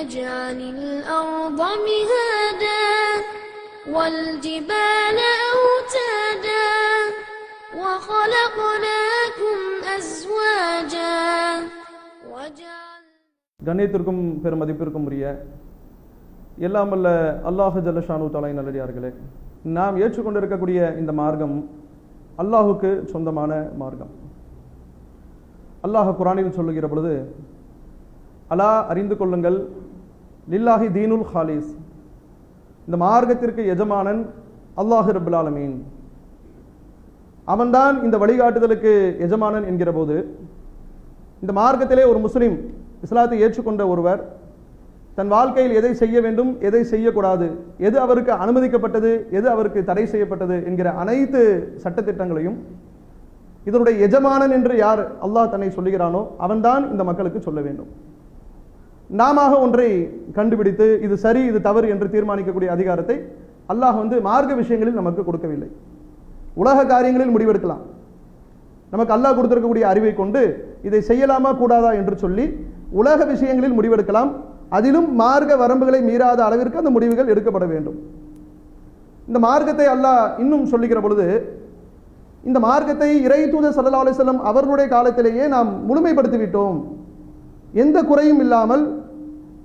نجعل الأرض مهادا والجبال أوتادا وخلقناكم أزواجا وجعل கண்ணியத்திற்கும் பெருமதிப்பிற்கும் உரிய எல்லாம் வல்ல அல்லாஹு ஜல்லஷானு தலை நல்லடியார்களே நாம் ஏற்றுக்கொண்டிருக்கக்கூடிய இந்த மார்க்கம் அல்லாஹுக்கு சொந்தமான மார்க்கம் அல்லாஹ் குரானில் சொல்லுகிற பொழுது அலா அறிந்து கொள்ளுங்கள் லில்லாஹி தீனுல் ஹாலிஸ் இந்த மார்க்கத்திற்கு எஜமானன் அல்லாஹு ரபுல் ஆலமீன். அவன்தான் இந்த வழிகாட்டுதலுக்கு எஜமானன் என்கிற போது இந்த மார்க்கத்திலே ஒரு முஸ்லீம் இஸ்லாத்தை ஏற்றுக்கொண்ட ஒருவர் தன் வாழ்க்கையில் எதை செய்ய வேண்டும் எதை செய்யக்கூடாது எது அவருக்கு அனுமதிக்கப்பட்டது எது அவருக்கு தடை செய்யப்பட்டது என்கிற அனைத்து சட்டத்திட்டங்களையும் இதனுடைய எஜமானன் என்று யார் அல்லாஹ் தன்னை சொல்லுகிறானோ அவன்தான் இந்த மக்களுக்கு சொல்ல வேண்டும். நாம ஒன்றை கண்டுபிடித்து இது சரி இது தவறு என்று தீர்மானிக்கக்கூடிய அதிகாரத்தை அல்லாஹ் வந்து மார்க்க விஷயங்களில் நமக்கு கொடுக்கவில்லை. உலக காரியங்களில் முடிவெடுக்கலாம். நமக்கு அல்லாஹ் கொடுத்திருக்கக்கூடிய அறிவை கொண்டு இதை செய்யலாமா கூடாதா என்று சொல்லி உலக விஷயங்களில் முடிவெடுக்கலாம். அதிலும் மார்க்க வரம்புகளை மீறாத அளவிற்கு அந்த முடிவுகள் எடுக்கப்பட வேண்டும். இந்த மார்க்கத்தை அல்லாஹ் இன்னும் சொல்லுகிற பொழுது இந்த மார்க்கத்தை இறை தூத சல்லா அலிசல்லம் அவர்களுடைய காலத்திலேயே நாம் முழுமைப்படுத்தி விட்டோம் எந்த குறையும் இல்லாமல்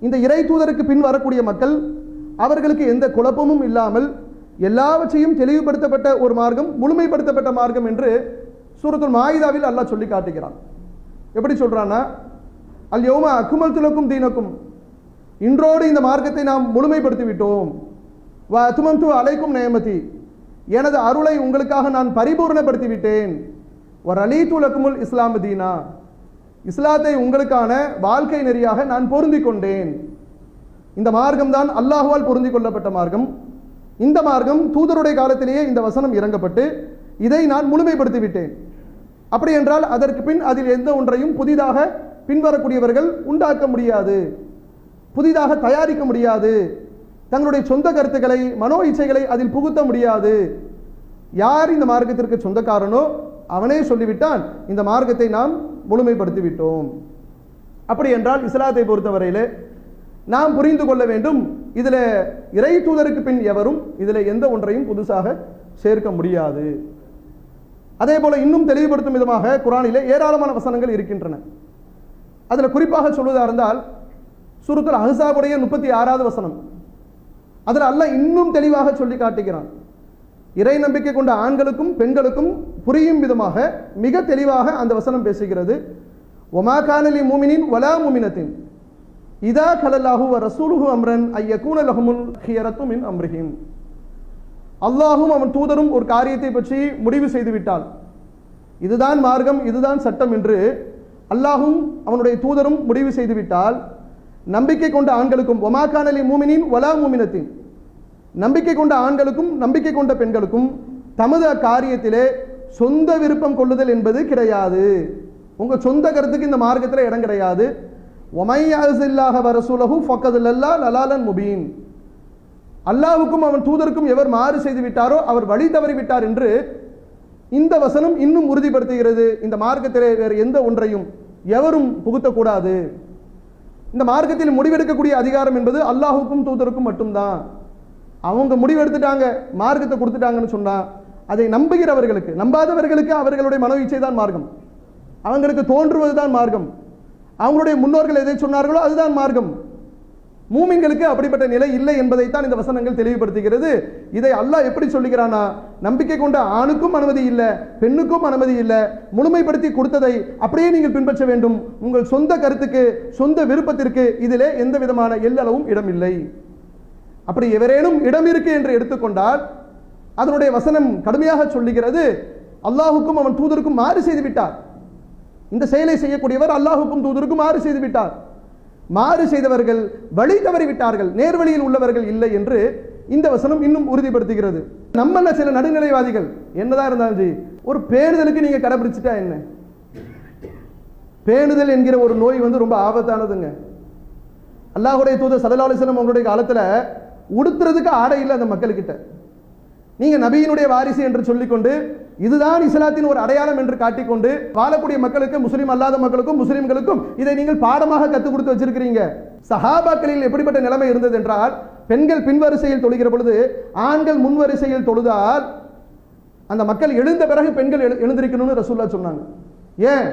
இந்த இறை தூதருக்கு பின் வரக்கூடிய மக்கள் அவர்களுக்கு எந்த குழப்பமும் இல்லாமல் எல்லாவற்றையும் தெளிவுபடுத்தப்பட்ட ஒரு மார்க்கம் முழுமைப்படுத்தப்பட்ட மார்க்கம் என்று சூரத்துல் மாயுதாவில் அல்லாஹ் சொல்லி காட்டுகிறான். எப்படி சொல்கிறான்னா அல் யோமா அக்குமல் துலக்கும் தீனக்கும். இன்றோடு இந்த மார்க்கத்தை நாம் முழுமைப்படுத்தி விட்டோம் வ அத்துமந்து அலைக்கும் நேமதி எனது அருளை உங்களுக்காக நான் பரிபூர்ணப்படுத்தி விட்டேன் ஒரு அலி துலக்குமுல் இஸ்லாம் தீனா. இஸ்லாத்தை உங்களுக்கான வாழ்க்கை நெறியாக நான் பொருந்தி கொண்டேன். இந்த மார்க்கம் தான் அல்லாஹுவால் பொருந்தி கொள்ளப்பட்ட மார்க்கம். இந்த மார்க்கம் தூதருடைய காலத்திலேயே இந்த வசனம் இறங்கப்பட்டு இதை நான் முழுமைப்படுத்தி விட்டேன் அப்படி என்றால் அதற்கு பின் அதில் எந்த ஒன்றையும் புதிதாக பின்வரக்கூடியவர்கள் உண்டாக்க முடியாது. புதிதாக தயாரிக்க முடியாது. தங்களுடைய சொந்த கருத்துக்களை மனோ இச்சைகளை அதில் புகுத்த முடியாது. யார் இந்த மார்க்கத்திற்கு சொந்தக்காரனோ அவனே சொல்லிவிட்டான் இந்த மார்க்கத்தை நாம் முழுமைப்படுத்தி விட்டோம் அப்படி என்றால் இஸ்லாத்தை பொறுத்தவரையிலே நாம் புரிந்து கொள்ள வேண்டும் இதில் இறை தூதருக்கு பின் எவரும் இதில் எந்த ஒன்றையும் புதுசாக சேர்க்க முடியாது. அதே போல இன்னும் தெளிவுபடுத்தும் விதமாக குரானிலே ஏராளமான வசனங்கள் இருக்கின்றன. அதில் குறிப்பாக சொல்வதாக இருந்தால் சுருத்தல் அஹசாபுடைய முப்பத்தி ஆறாவது வசனம். அதில் அல்ல இன்னும் தெளிவாக சொல்லி காட்டுகிறான். இறை நம்பிக்கை கொண்ட ஆண்களுக்கும் பெண்களுக்கும் புரியும் விதமாக மிக தெளிவாக அந்த வசனம் பேசுகிறது. ஒமா கானலி மூமினின் வலா மூமினத்தின். இதா கலல்லாஹு வ ரசூலுஹு அம்ரன் ஐயக்கூன லஹுமுல் ஹியரத்தும் இன் அம்ரிஹிம். அல்லாஹும் அவன் தூதரும் ஒரு காரியத்தை பற்றி முடிவு செய்து விட்டால். இதுதான் மார்க்கம் இதுதான் சட்டம் என்று அல்லாஹும் அவனுடைய தூதரும் முடிவு செய்து விட்டால். நம்பிக்கை கொண்ட ஆண்களுக்கும் ஒமாக்கானலி மூமினின் வலா மூமினத்தின். நம்பிக்கை கொண்ட ஆண்களுக்கும் நம்பிக்கை கொண்ட பெண்களுக்கும் தமது அக்காரியத்திலே சொந்த விருப்பம் கொள்ளுதல் என்பது கிடையாது. உங்கள் சொந்த கருத்துக்கு இந்த மார்க்கத்தில் இடம் கிடையாது. ஒமையாசில்லாக வரசூலகு ஃபக்கதுல்லா லலாலன் முபீன் அல்லாவுக்கும் அவன் தூதருக்கும் எவர் மாறு செய்து விட்டாரோ அவர் வழி தவறி விட்டார் என்று இந்த வசனம் இன்னும் உறுதிப்படுத்துகிறது. இந்த மார்க்கத்திலே வேறு எந்த ஒன்றையும் எவரும் புகுத்தக்கூடாது. இந்த மார்க்கத்தில் முடிவெடுக்கக்கூடிய அதிகாரம் என்பது அல்லாஹுக்கும் தூதருக்கும் மட்டும்தான். அவங்க முடிவெடுத்துட்டாங்க மார்க்கத்தை கொடுத்துட்டாங்கன்னு சொன்னால் அதை நம்புகிறவர்களுக்கு நம்பாதவர்களுக்கு அவர்களுடைய மனவீச்சை இச்சை தான் மார்க்கம். அவங்களுக்கு தோன்றுவது தான் மார்க்கம். அவங்களுடைய முன்னோர்கள் எதை சொன்னார்களோ அதுதான் மார்க்கம். மூமின்களுக்கு அப்படிப்பட்ட நிலை இல்லை என்பதைத்தான் இந்த வசனங்கள் தெளிவுபடுத்துகிறது. இதை அல்லாஹ் எப்படி சொல்லுகிறானா நம்பிக்கை கொண்ட ஆணுக்கும் அனுமதி இல்லை பெண்ணுக்கும் அனுமதி இல்லை முழுமைப்படுத்தி கொடுத்ததை அப்படியே நீங்கள் பின்பற்ற வேண்டும். உங்கள் சொந்த கருத்துக்கு சொந்த விருப்பத்திற்கு இதிலே எந்த விதமான எல்லளவும் இடமில்லை அப்படி எவரேனும் இடம் இருக்கு என்று எடுத்துக்கொண்டால் அதனுடைய வசனம் கடுமையாக சொல்லுகிறது அல்லாஹுக்கும் அவன் தூதருக்கும் மாறு செய்து விட்டார். இந்த செயலை செய்யக்கூடியவர் அல்லாஹுக்கும் தூதருக்கும் மாறு செய்து விட்டார். மாறு செய்தவர்கள் வழி தவறி விட்டார்கள் நேர்வழியில் உள்ளவர்கள் இல்லை என்று இந்த வசனம் இன்னும் உறுதிப்படுத்துகிறது. நம்மள சில நடுநிலைவாதிகள்? என்னதான் இருந்தாலும் சரி ஒரு பேணுதலுக்கு நீங்க கடைபிடிச்சிட்டா என்ன? பேணுதல் என்கிற ஒரு நோய் வந்து ரொம்ப ஆபத்தானதுங்க. அல்லாஹுடைய தூதர் சதலாலோசனம் அலைஹி அவங்களுடைய காலத்துல உடுத்துறதுக்கு ஆடை இல்லை அந்த மக்கள்கிட்ட. நீங்கள் நபியினுடைய வாரிசு என்று சொல்லிக்கொண்டு இதுதான் இஸ்லாத்தின் ஒரு அடையாளம் என்று காட்டிக்கொண்டு வாழக்கூடிய மக்களுக்கு முஸ்லீம் அல்லாத மக்களுக்கும் முஸ்லீம்களுக்கும் இதை நீங்கள் பாடமாக கற்றுக் கொடுத்து வச்சிருக்கிறீங்க. சஹாபாக்களில் எப்படிப்பட்ட நிலைமை இருந்தது என்றால் பெண்கள் பின்வரிசையில் தொழுகிற பொழுது ஆண்கள் முன்வரிசையில் தொழுதால் அந்த மக்கள் எழுந்த பிறகு பெண்கள் எழு- எழுந்திருக்கணும்னு ரசூல்லா சொன்னாங்க. ஏன்?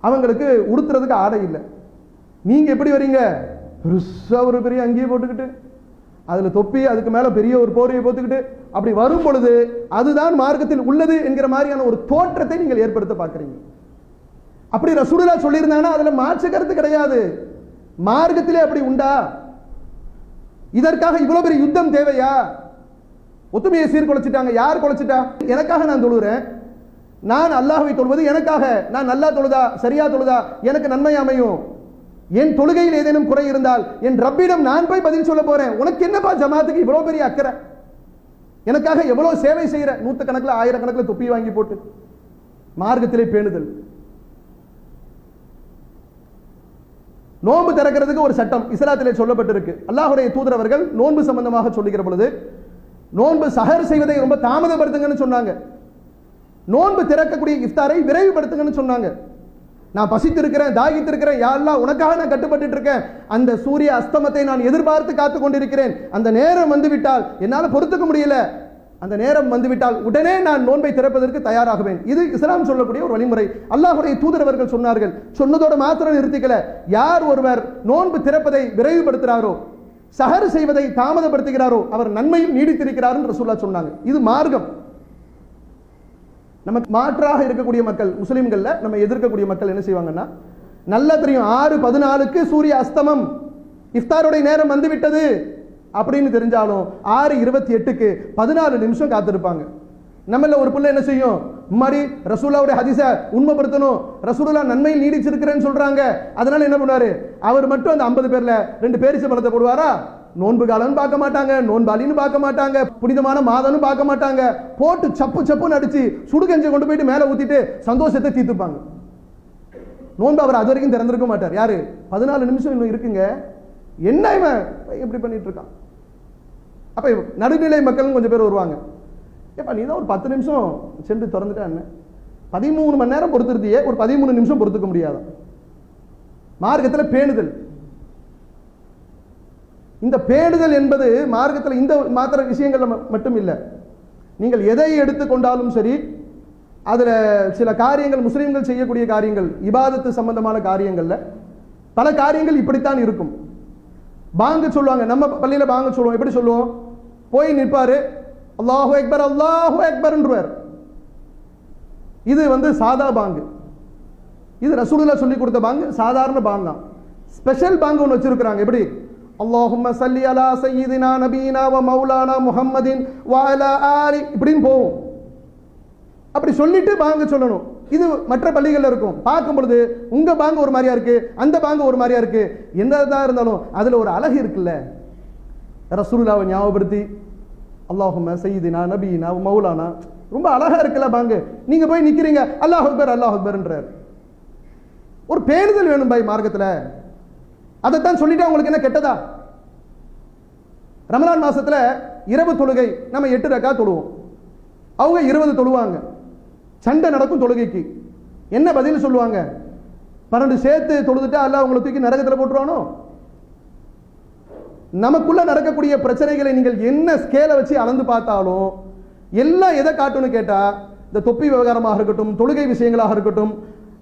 அவங்களுக்கு உடுத்துறதுக்கு ஆடை இல்லை. நீங்கள் எப்படி வரீங்க? பெருசாக ஒரு பெரிய அங்கேயே போட்டுக்கிட்டு. அதில் தொப்பி அதுக்கு மேலே பெரிய ஒரு போர்வையை போத்துக்கிட்டு அப்படி வரும் பொழுது அதுதான் மார்க்கத்தில் உள்ளது என்கிற மாதிரியான ஒரு தோற்றத்தை நீங்கள் ஏற்படுத்த பார்க்குறீங்க. அப்படி ரசூலா சொல்லியிருந்தாங்கன்னா அதில் மாற்று கருத்து கிடையாது. மார்க்கத்திலே அப்படி உண்டா? இதற்காக இவ்வளோ பெரிய யுத்தம் தேவையா? ஒத்துமையை சீர்குலைச்சிட்டாங்க. யார் குலைச்சிட்டா? எனக்காக நான் தொழுகிறேன் நான் அல்லாஹவை தொழுவது எனக்காக. நான் நல்லா தொழுதா? சரியா தொழுதா? எனக்கு நன்மை அமையும். என் தொழுகையில் ஏதேனும் குறை இருந்தால் என் ரப்பிடம் நான் போய் பதில் சொல்ல போறேன். உனக்கு என்னப்பா ஜமாத்துக்கு இவ்வளவு பெரிய அக்கறை? எனக்காக எவ்வளவு சேவை செய்யற? நூற்றுக்கணக்கில் ஆயிரக்கணக்கில் தொப்பி வாங்கி போட்டு. மார்க்கத்திலே பேணுதல். நோன்பு திறக்கிறதுக்கு ஒரு சட்டம் இஸ்லாத்திலே சொல்லப்பட்டிருக்கு. அல்லாஹுடைய தூதரவர்கள் நோன்பு சம்பந்தமாக சொல்லுகிற பொழுது நோன்பு சஹர் செய்வதை ரொம்ப தாமதப்படுத்துங்கன்னு சொன்னாங்க. நோன்பு திறக்கக்கூடிய இஃப்தாரை விரைவுபடுத்துங்கன்னு சொன்னாங்க. நான் பசித்திருக்கிறேன் தாகித்திருக்கிறேன் யாரெல்லாம் உனக்காக நான் கட்டுப்பட்டு இருக்கேன் அந்த சூரிய அஸ்தமத்தை நான் எதிர்பார்த்து காத்து கொண்டிருக்கிறேன். அந்த நேரம் வந்துவிட்டால் என்னால் பொறுத்துக்க முடியல. அந்த நேரம் வந்துவிட்டால் உடனே நான் நோன்பை திறப்பதற்கு தயாராகுவேன். இது இஸ்லாம் சொல்லக்கூடிய ஒரு வழிமுறை. அல்லாஹுடைய தூதரவர்கள் சொன்னார்கள். சொன்னதோடு மாத்திரம் நிறுத்திக்கல. யார் ஒருவர் நோன்பு திறப்பதை விரைவுபடுத்துகிறாரோ சஹர் செய்வதை தாமதப்படுத்துகிறாரோ அவர் நன்மையில் நீடித்திருக்கிறார் என்று சொல்லா சொன்னாங்க. இது மார்க்கம். நமக்கு மாற்றாக இருக்கக்கூடிய மக்கள் முஸ்லீம்களில் நம்ம எதிர்க்கக்கூடிய மக்கள் என்ன செய்வாங்கன்னா நல்லா தெரியும் ஆறு பதினாலுக்கு சூரிய அஸ்தமம் இஃப்தாருடைய நேரம் வந்து விட்டது அப்படின்னு தெரிஞ்சாலும் ஆறு இருபத்தி எட்டுக்கு பதினாலு நிமிஷம் காத்திருப்பாங்க. நம்மள ஒரு பிள்ளை என்ன செய்யும்? மாதிரி ரசூலாவுடைய ஹதீஸ உண்மைப்படுத்தணும். ரசூலா நன்மையில் நீடிச்சிருக்கிறேன்னு சொல்றாங்க. அதனால என்ன பண்ணுவாரு? அவர் மட்டும் அந்த ஐம்பது பேர்ல ரெண்டு பேரிசு பழத்தை போடுவாரா? நோன்பு காலம்னு பார்க்க மாட்டாங்க நோன்பாளின்னு பார்க்க மாட்டாங்க புனிதமான மாதம்னு பார்க்க மாட்டாங்க. போட்டு சப்பு சப்புன்னு அடிச்சு சுடுகஞ்சை கொண்டு போயிட்டு மேலே ஊற்றிட்டு சந்தோஷத்தை தீர்த்துப்பாங்க. நோன்பு அவர் அது வரைக்கும் திறந்திருக்க மாட்டார். யாரு? பதினாலு நிமிஷம் இன்னும் இருக்குங்க. என்ன இவன்? இப்படி பண்ணிட்டு இருக்கான். அப்ப நடுநிலை மக்களும் கொஞ்சம் பேர் வருவாங்க. ஏப்பா நீ தான் ஒரு பத்து நிமிஷம் சென்று திறந்துட்டா என்ன பதிமூணு மணி நேரம் பொறுத்திருந்தியே ஒரு பதிமூணு நிமிஷம் பொறுத்துக்க முடியாது? மார்க்கத்தில் பேணுதல். இந்த பேணுதல் என்பது மார்க்கத்தில் இந்த மாத்திர விஷயங்கள்ல ம- மட்டும் இல்லை. நீங்கள் எதை எடுத்துக்கொண்டாலும் சரி அதில் சில காரியங்கள் முஸ்லீம்கள் செய்யக்கூடிய காரியங்கள் இபாதத்து சம்பந்தமான காரியங்களில் பல காரியங்கள் இப்படித்தான் இருக்கும். பாங்க சொல்லுவாங்க நம்ம பள்ளியில் பாங்க சொல்லுவோம். எப்படி சொல்லுவோம்? போய் நிற்பார் அல்லாஹு அக்பர் அல்லாஹு அக்பர்ன்றவர். இது வந்து சாதா பாங்கு. இது ரசூலுல்லாஹ் சொல்லி கொடுத்த பாங்கு சாதாரண பாங்கு தான். ஸ்பெஷல் பாங்கு ஒன்று வச்சுருக்குறாங்க. எப்படி? அல்லாஹும்ம சல்லி அலா சய்யிதினா நபீனா வ மௌலானா முஹம்மதின் வ ஆலி இப்படின்னு போகும். அப்படி சொல்லிட்டு பாங்கு சொல்லணும். இது மற்ற பள்ளிகளில் இருக்கும். பார்க்கும் பொழுது உங்க பாங்கு ஒரு மாதிரியா இருக்கு அந்த பாங்கு ஒரு மாதிரியா இருக்கு. என்னதான் இருந்தாலும் அதுல ஒரு அழகு இருக்குல்ல. ரசூலாவை ஞாபகப்படுத்தி அல்லாஹும்ம சையீதினா நபீனா மௌலானா ரொம்ப அழகா இருக்குல்ல பாங்கு. நீங்க போய் நிக்கிறீங்க அல்லாஹ் அக்பர் அல்லாஹ் அக்பர்ன்றார். ஒரு பேணுதல் வேணும் பாய் மார்க்கத்தில். அதைத்தான் சொல்லிட்டு அவங்களுக்கு என்ன கெட்டதா? ரமலான் மாசத்துல இரவு தொழுகை நம்ம எட்டு ரக்கா தொழுவோம். அவங்க இருபது தொழுவாங்க. சண்டை நடக்கும் தொழுகைக்கு. என்ன பதில் சொல்லுவாங்க? பன்னெண்டு சேர்த்து தொழுதுட்டா அல்ல உங்களை தூக்கி நரகத்தில் போட்டுருவானோ? நமக்குள்ள நடக்கக்கூடிய பிரச்சனைகளை நீங்கள் என்ன ஸ்கேலை வச்சு அளந்து பார்த்தாலும் எல்லாம் எதை காட்டும்னு கேட்டா இந்த தொப்பி விவகாரமாக இருக்கட்டும் தொழுகை விஷயங்களாக இருக்கட்டும்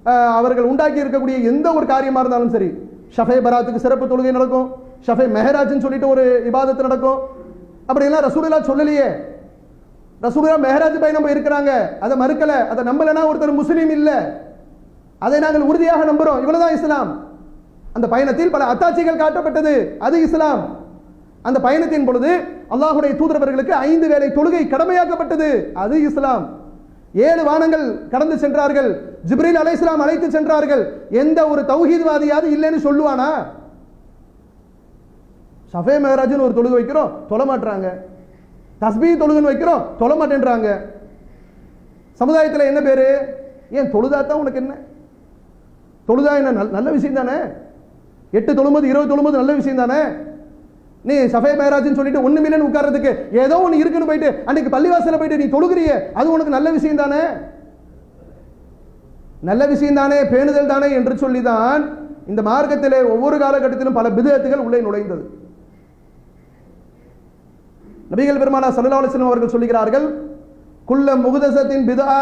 அஹ், அவர்கள் உண்டாக்கி இருக்கக்கூடிய எந்த ஒரு காரியமா இருந்தாலும் சரி ஷஃபே பராத்துக்கு சிறப்பு தொழுகை நடக்கும். ஷஃபே மெஹராஜ்னு சொல்லிட்டு ஒரு இபாதத்து நடக்கும். அப்படிலாம் ரசூலா சொல்லலையே. ரசூலா மெஹராஜ் பயணம் இருக்கிறாங்க. அதை மறுக்கல. அதை நம்பலைன்னா ஒருத்தர் முஸ்லீம் இல்லை. அதை நாங்கள் உறுதியாக நம்புறோம். இவ்வளவுதான் இஸ்லாம். அந்த பயணத்தில் பல அத்தாட்சிகள் காட்டப்பட்டது. அது இஸ்லாம். அந்த பயணத்தின் பொழுது அல்லாஹுடைய தூதரவர்களுக்கு ஐந்து வேலை தொழுகை கடமையாக்கப்பட்டது. அது இஸ்லாம். ஏழு வானங்கள் கடந்து சென்றார்கள். ஜிப்ரீல் அலைஹிஸ்ஸலாம் அழைத்து சென்றார்கள். எந்த ஒரு தௌஹீத்வாதியாவது இல்லைன்னு சொல்லுவானா? சஃபே மெஹராஜ்னு ஒரு தொழுகை வைக்கிறோம் தொலை மாட்டுறாங்க தஸ்பீ தொழுகுன்னு வைக்கிறோம் தொலை மாட்டேன்றாங்க. சமுதாயத்தில் என்ன பேர்? ஏன் தொழுதா தான் உனக்கு என்ன? தொழுதா என்ன? நல்ல விஷயம் தானே? எட்டு தொழும்போது இருபது தொழும்போது நல்ல விஷயம் தானே? நீ சஃபை மேராஜ்னு சொல்லிட்டு ஒண்ணு மில்லியன் உட்கார்றதுக்கு ஏதோ ஒன்று இருக்குன்னு போயிட்டு அன்னைக்கு பள்ளிவாசல போயிட்டு நீ தொழுகிறிய. அது உனக்கு நல்ல விஷயம் தானே? நல்ல விஷயம் தானே பேணுதல் தானே என்று சொல்லிதான் இந்த மார்க்கத்திலே ஒவ்வொரு காலகட்டத்திலும் பல பிதத்துகள் உள்ளே நுழைந்தது. நபிகள் பெருமானா சல்லல்லாஹு அவர்கள் சொல்லுகிறார்கள் குல்ல முகுதசத்தின் பிதா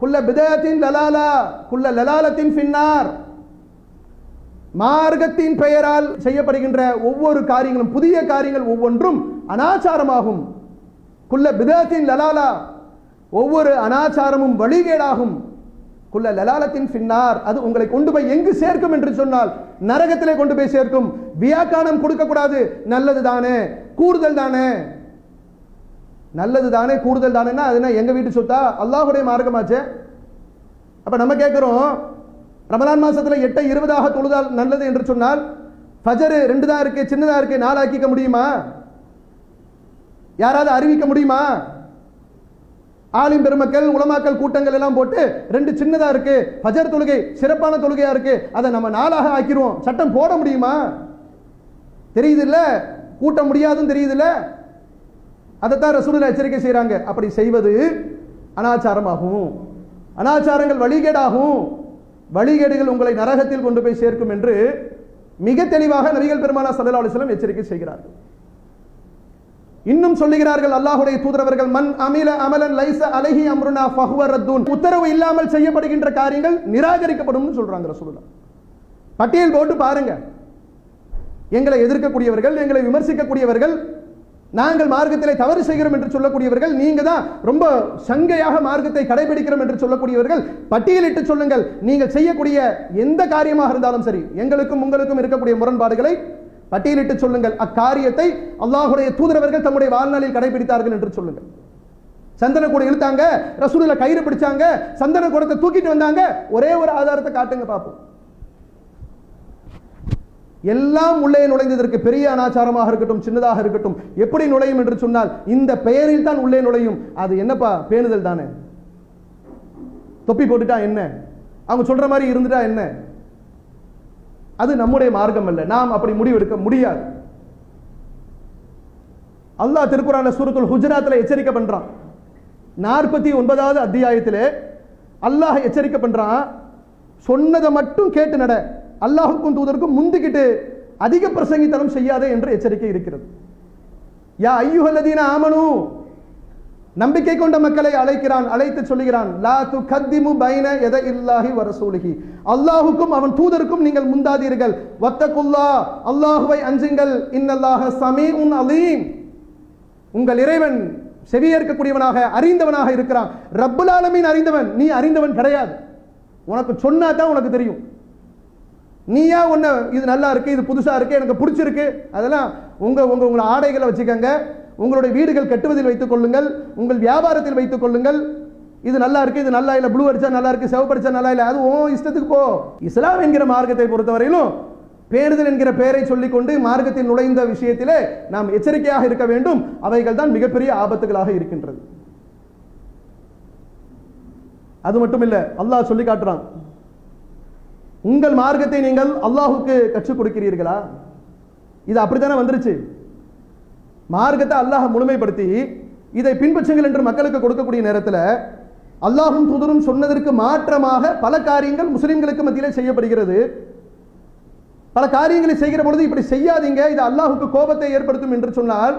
குல்ல பிதத்தின் லலாலா குல்ல லலாலத்தின் பின்னார் மார்க்கத்தின் பெயரால் செய்யப்படுகின்ற ஒவ்வொரு காரியங்களும் புதிய காரியங்கள் ஒவ்வொன்றும் அனாச்சாரமாகும். குல்ல பிதத்தின் லலாலா ஒவ்வொரு அனாச்சாரமும் வழிகேடாகும். குல்ல லலாலத்தின் பின்னார் அது உங்களை கொண்டு போய் எங்கு சேர்க்கும் என்று சொன்னால் நரகத்திலே கொண்டு போய் சேர்க்கும். வியாக்கானம் கொடுக்கக்கூடாது நல்லது தானே கூடுதல் தானே. நல்லது தானே கூடுதல் தானேன்னா அது என்ன எங்கள் வீட்டு சொத்தா? அல்லாஹுடைய மார்க்கமாச்சே. அப்போ நம்ம கேட்குறோம் ரமலான் மாசத்துல எட்டை இருபதாக தொழுதால் நல்லது என்று சொன்னால் ஃபஜரு ரெண்டு தான் இருக்கு சின்னதா இருக்கு நாலாக்கிக்க முடியுமா? யாராவது அறிவிக்க முடியுமா? ஆலிம் பெருமக்கள் உலமாக்கல் கூட்டங்கள் எல்லாம் போட்டு ரெண்டு சின்னதா இருக்கு ஃபஜர் தொழுகை சிறப்பான தொழுகையா இருக்கு அதை நம்ம நாளாக ஆக்கிடுவோம் சட்டம் போட முடியுமா? தெரியுது இல்ல கூட்ட முடியாதுன்னு தெரியுது இல்ல அதைத்தான் ரசூலுல்லாஹ் எச்சரிக்கை செய்கிறாங்க அப்படி செய்வது அனாச்சாரமாகும். அனாச்சாரங்கள் வழிகேடாகும். வழிகேடுகள் உங்களை நரகத்தில் கொண்டு போய் சேர்க்கும் என்று மிக தெளிவாக நபிகள் பெருமானா சல்லா அலிஸ்லம் எச்சரிக்கை செய்கிறார்கள். இன்னும் சொல்லுகிறார்கள் அல்லாஹுடைய தூதரவர்கள் மண் அமில அமலன் லைச அலகி அம்ருனா ஃபஹுவ ரத்தூன். உத்தரவு இல்லாமல் செய்யப்படுகின்ற காரியங்கள் நிராகரிக்கப்படும் சொல்றாங்க ரசூலுல்லா பட்டியல் போட்டு பாருங்க. எங்களை எதிர்க்கக்கூடியவர்கள் எங்களை விமர்சிக்கக்கூடியவர்கள் நாங்கள் மார்க்கத்திலே தவறு செய்கிறோம் என்று சொல்லக்கூடியவர்கள் நீங்க தான் ரொம்ப சங்கையாக மார்க்கத்தை கடைபிடிக்கிறோம் என்று சொல்லக்கூடியவர்கள் பட்டியலிட்டு சொல்லுங்கள். நீங்கள் செய்யக்கூடிய எந்த காரியமாக இருந்தாலும் சரி எங்களுக்கும் உங்களுக்கும் இருக்கக்கூடிய முரண்பாடுகளை பட்டியலிட்டு சொல்லுங்கள். அக்காரியத்தை அல்லாஹுடைய தூதரவர்கள் தம்முடைய வாழ்நாளில் கடைபிடித்தார்கள் என்று சொல்லுங்கள். சந்தன கூட இழுத்தாங்க ரசூலில் கயிறு பிடிச்சாங்க சந்தன கூடத்தை தூக்கிட்டு வந்தாங்க ஒரே ஒரு ஆதாரத்தை காட்டுங்க பார்ப்போம் எல்லாம் உள்ளே நுழைந்ததற்கு பெரிய அனாச்சாரமாக இருக்கட்டும் சின்னதாக இருக்கட்டும் எப்படி நுழையும் என்று சொன்னால் இந்த பெயரில் தான் உள்ளே நுழையும். அது என்னப்பா? பேணுதல் தானே. தொப்பி போட்டுட்டா என்ன? அவங்க சொல்ற மாதிரி இருந்துட்டா என்ன? அது நம்முடைய மார்க்கம் அல்ல. நாம் அப்படி முடிவெடுக்க முடியாது. அல்லாஹ் திருக்குறான சூரத்துல் ஹுஜராத்தில் எச்சரிக்கை பண்றான். நாற்பத்தி ஒன்பதாவது அத்தியாயத்திலே அல்லாஹ் எச்சரிக்கை பண்றான் சொன்னதை மட்டும் கேட்டு நட. அல்லாஹுக்கும் தூதருக்கும் முந்திக்கிட்டு அதிக பிரசங்கித்தனம் செய்யாதே என்று எச்சரிக்கை இருக்கிறது. யா ஐயுஹல்லதீன ஆமனு. நம்பிக்கை கொண்ட மக்களை அழைக்கிறான் அழைத்து சொல்லுகிறான் லா து கத்திமு பைன எத இல்லாஹி வரசூலிஹி அல்லாஹுக்கும் அவன் தூதருக்கும் நீங்கள் முந்தாதீர்கள். வத்தகுல்லா அல்லாஹுவை அஞ்சுங்கள். இன்னல்லாஹ சமீஉன் அலீம். உங்கள் இறைவன் செவியேற்கக்கூடியவனாக அறிந்தவனாக இருக்கிறான். ரப்புல் ஆலமீன் அறிந்தவன் நீ அறிந்தவன் கிடையாது. உனக்கு சொன்னா தான் உனக்கு தெரியும். நீயா ஒன்று இது நல்லா இருக்குது இது புதுசாக இருக்குது எனக்கு பிடிச்சிருக்கு. அதெல்லாம் உங்கள் உங்கள் உங்களை ஆடைகளை வச்சுக்கோங்க. உங்களுடைய வீடுகள் கட்டுவதில் வைத்துக் கொள்ளுங்கள். உங்கள் வியாபாரத்தில் வைத்துக் கொள்ளுங்கள். இது நல்லா இருக்குது இது நல்லா இல்லை ப்ளூ அடிச்சா நல்லா இருக்குது செவப்படிச்சா நல்லா இல்லை அது ஓ இஷ்டத்துக்கு போ. இஸ்லாம் என்கிற மார்க்கத்தை பொறுத்தவரையிலும் பேணுதல் என்கிற பெயரை சொல்லிக்கொண்டு மார்க்கத்தில் நுழைந்த விஷயத்திலே நாம் எச்சரிக்கையாக இருக்க வேண்டும். அவைகள் தான் மிகப்பெரிய ஆபத்துகளாக இருக்கின்றது. அது மட்டும் இல்லை அல்லாஹ் சொல்லி காட்டுறான். உங்கள் மார்க்கத்தை நீங்கள் அல்லாஹுக்கு கற்றுக் கொடுக்கிறீர்களா? இது அப்படித்தானே வந்துருச்சு? மார்க்கத்தை அல்லாஹ் முழுமைப்படுத்தி இதை பின்பற்றுங்கள் என்று மக்களுக்கு கொடுக்கக்கூடிய நேரத்தில் அல்லாஹும் துதரும் சொன்னதற்கு மாற்றமாக பல காரியங்கள் முஸ்லிம்களுக்கு மத்தியிலே செய்யப்படுகிறது. பல காரியங்களை செய்கிற பொழுது இப்படி செய்யாதீங்க இது அல்லாஹுக்கு கோபத்தை ஏற்படுத்தும் என்று சொன்னால்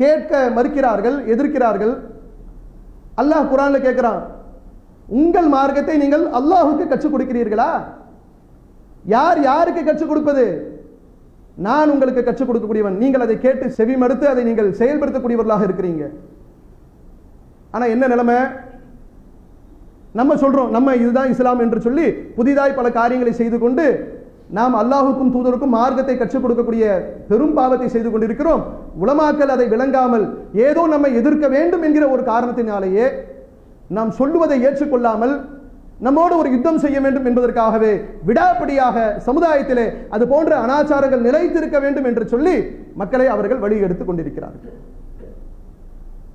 கேட்க மறுக்கிறார்கள் எதிர்க்கிறார்கள். அல்லாஹ் குரான்ல கேட்கிறான் உங்கள் மார்க்கத்தை நீங்கள் அல்லாஹுக்கு கற்றுக் கொடுக்கிறீர்களா? யார் யாருக்கு கற்றுக் கொடுப்பது? நான் உங்களுக்கு கற்றுக் கொடுக்கக்கூடியவன். நீங்கள் அதை கேட்டு செவிமடுத்து அதை நீங்கள் செயல்படுத்தக்கூடியவர்களாக இருக்கிறீங்க. ஆனா என்ன நிலைமை? நம்ம சொல்றோம் நம்ம இதுதான் இஸ்லாம் என்று சொல்லி புதிதாய் பல காரியங்களை செய்து கொண்டு நாம் அல்லாஹுக்கும் தூதருக்கும் மார்க்கத்தை கற்றுக் கொடுக்கக்கூடிய பெரும் பாவத்தை செய்து கொண்டிருக்கிறோம். உலமாக்கல் அதை விளங்காமல் ஏதோ நம்மை எதிர்க்க வேண்டும் என்கிற ஒரு காரணத்தினாலேயே நாம் சொல்லுவதை ஏற்றுக்கொள்ளாமல் நம்மோடு ஒரு யுத்தம் செய்ய வேண்டும் என்பதற்காகவே விடாப்படியாக சமுதாயத்திலே அது போன்ற அனாச்சாரங்கள் நிலைத்திருக்க வேண்டும் என்று சொல்லி மக்களை அவர்கள் வழி எடுத்துக் கொண்டிருக்கிறார்கள்.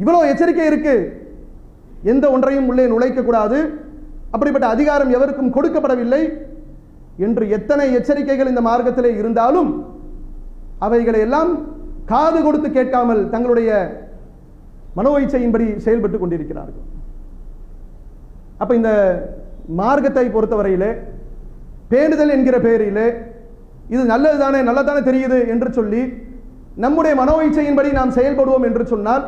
இவ்வளவு எச்சரிக்கை இருக்கு. எந்த ஒன்றையும் உள்ளே நுழைக்க கூடாது. அப்படிப்பட்ட அதிகாரம் எவருக்கும் கொடுக்கப்படவில்லை என்று எத்தனை எச்சரிக்கைகள் இந்த மார்க்கத்திலே இருந்தாலும் அவைகளை எல்லாம் காது கொடுத்து கேட்காமல் தங்களுடைய மனோ இச்சையின்படி செயல்பட்டு கொண்டிருக்கிறார்கள். அப்ப இந்த மார்க்கத்தை பொறுத்தவரையிலே பேணுதல் என்கிற பெயரிலே இது நல்லது தானே நல்லதானே தெரியுது என்று சொல்லி நம்முடைய மனோ இச்சையின்படி நாம் செயல்படுவோம் என்று சொன்னால்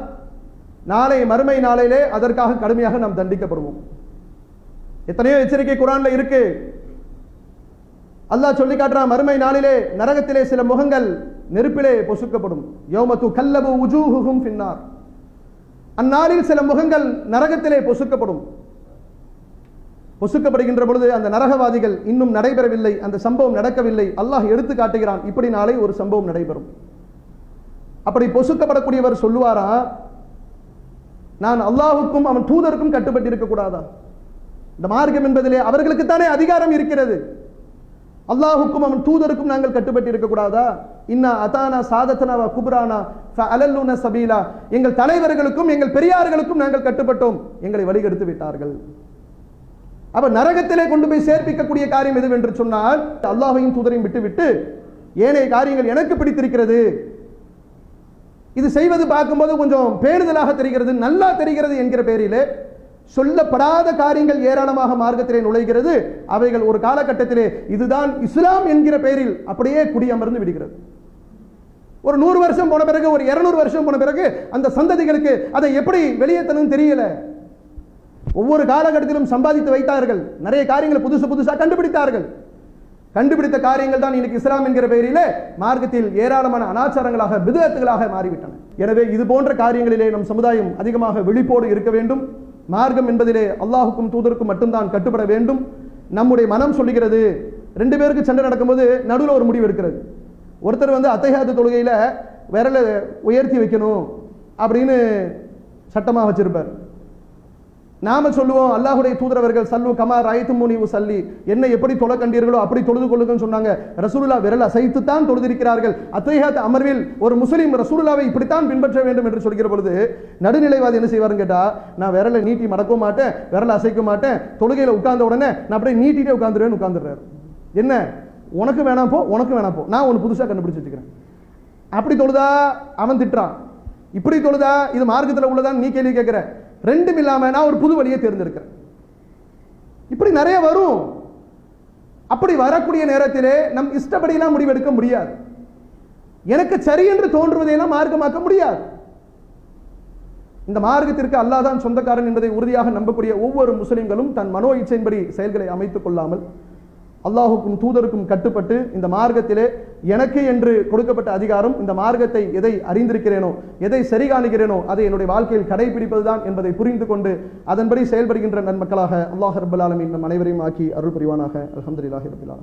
நாளை மறுமை நாளையிலே அதற்காக கடுமையாக நாம் தண்டிக்கப்படுவோம். எத்தனையோ எச்சரிக்கை குரான்ல இருக்கு. அல்லாஹ் சொல்லி காட்டுறான் மறுமை நாளிலே நரகத்திலே சில முகங்கள் நெருப்பிலே பொசுக்கப்படும். யோமத்து கல்லபு உஜூஹுகும் பின்னார் அந்நாளில் சில முகங்கள் நரகத்திலே பொசுக்கப்படும். பொசுக்கப்படுகின்ற பொழுது அந்த நரகவாதிகள் இன்னும் நடைபெறவில்லை அந்த சம்பவம் நடக்கவில்லை. அல்லாஹ் எடுத்து காட்டுகிறான் இப்படி நாளை ஒரு சம்பவம் நடைபெறும். அப்படி பொசுக்கப்படக்கூடியவர் சொல்லுவாரா? நான் அல்லாஹுக்கும் அவன் தூதருக்கும் கட்டுப்பட்டு கூடாதா? இந்த மார்க்கம் என்பதிலே அவர்களுக்கு தானே அதிகாரம் இருக்கிறது. அல்லாஹுக்கும் அவன் தூதருக்கும் நாங்கள் கட்டுப்பட்டு இருக்க கூடாதா? இன்னா அதானா சாதத்தனாவா குபுரானா அலல்லுன சபீலா. எங்கள் தலைவர்களுக்கும் எங்கள் பெரியார்களுக்கும் நாங்கள் கட்டுப்பட்டோம். எங்களை வழிகெடுத்து விட்டார்கள். அப்ப நரகத்திலே கொண்டு போய் சேர்ப்பிக்கக்கூடிய காரியம் எதுவென்று சொன்னால் அல்லாஹையும் தூதரையும் விட்டுவிட்டு ஏனைய காரியங்கள் எனக்கு பிடித்திருக்கிறது. இது செய்வது பார்க்கும்போது கொஞ்சம் பேணுதலாக தெரிகிறது நல்லா தெரிகிறது என்கிற பேரிலே சொல்லப்படாத காரியங்கள் ஏராளமாக மார்க்கத்திலே நுழைகிறது. அவைகள் ஒரு காலகட்டத்திலே இதுதான் இஸ்லாம் என்கிற பெயரில் அப்படியே குடியமர்ந்து விடுகிறது. ஒரு நூறு வருஷம் போன பிறகு ஒரு இருநூறு வருஷம் போன பிறகு அந்த சந்ததிகளுக்கு அதை எப்படி வெளியேற்றணும் தெரியல. ஒவ்வொரு காலகட்டத்திலும் சம்பாதித்து வைத்தார்கள். நிறைய காரியங்களை புதுசு புதுசாக கண்டுபிடித்தார்கள். கண்டுபிடித்த காரியங்கள் தான் இன்னைக்கு இஸ்லாம் என்கிற பெயரிலே மார்க்கத்தில் ஏராளமான அனாச்சாரங்களாக விதத்துகளாக மாறிவிட்டன. எனவே இது போன்ற காரியங்களிலே நம் சமுதாயம் அதிகமாக விழிப்போடு இருக்க வேண்டும். மார்க்கம் என்பதிலே அல்லாஹுக்கும் தூதருக்கும் மட்டும்தான் கட்டுப்பட வேண்டும். நம்முடைய மனம் சொல்லுகிறது ரெண்டு பேருக்கு சண்டை நடக்கும்போது நடுவில் ஒரு முடிவு எடுக்கிறது. ஒருத்தர் வந்து அத்தையாத தொழுகையில் விரலை உயர்த்தி வைக்கணும் அப்படின்னு சட்டமாக வச்சிருப்பார். நாம சொல்லுவோம் அல்லாஹுடைய தூதரவர்கள் சல்லு கமா ராயத்து முனிவு சல்லி என்ன எப்படி தொலை கண்டீர்களோ அப்படி தொழுது கொள்ளுங்கன்னு சொன்னாங்க. ரசூலுல்லா விரல் அசைத்து தான் தொழுதிருக்கிறார்கள். அத்தைஹாத் அமர்வில் ஒரு முஸ்லீம் ரசூலுல்லாவை இப்படித்தான் பின்பற்ற வேண்டும் என்று சொல்கிற பொழுது நடுநிலைவாதி என்ன செய்வாருன்னு கேட்டா நான் விரலை நீட்டி மடக்கவும் மாட்டேன் விரலை அசைக்க மாட்டேன் தொழுகையில உட்கார்ந்த உடனே நான் அப்படியே நீட்டிட்டே உட்காந்துருவேன் உட்காந்துடுறாரு என்ன? உனக்கு வேணாம் போ உனக்கு வேணாம் போ. நான் ஒன்று புதுசாக கண்டுபிடிச்சி வச்சுக்கிறேன். அப்படி தொழுதா அவன் திட்டுறான். இப்படி தொழுதா இது மார்க்கத்தில் உள்ளதான் நீ கேள்வி கேட்கிற. ரெண்டும் இல்லாம நான் ஒரு புது வழியை தேர்ந்தெடுக்கிறேன். இப்படி நிறைய வரும். அப்படி வரக்கூடிய நேரத்திலே நம் இஷ்டப்படியெல்லாம் முடிவெடுக்க முடியாது. எனக்கு சரி என்று தோன்றுவதையெல்லாம் மார்க்கமாக்க முடியாது. இந்த மார்க்கத்திற்கு அல்லாஹ் தான் சொந்தக்காரன் என்பதை உறுதியாக நம்பக்கூடிய ஒவ்வொரு முஸ்லிம்களும் தன் மனோ இச்சையின்படி செயல்களை அமைத்துக் கொள்ளாமல் அல்லாஹுக்கும் தூதருக்கும் கட்டுப்பட்டு இந்த மார்க்கத்திலே எனக்கு என்று கொடுக்கப்பட்ட அதிகாரம் இந்த மார்க்கத்தை எதை அறிந்திருக்கிறேனோ எதை சரி காணுகிறேனோ அதை என்னுடைய வாழ்க்கையில் கடைபிடிப்பதுதான் என்பதை புரிந்து கொண்டு அதன்படி செயல்படுகின்ற நன்மக்களாக அல்லாஹ் ரபுல்லாலமின் நம் அனைவரையும் ஆக்கி அருள் புரிவானாக. அலமதுல்லாஹி ரபுல்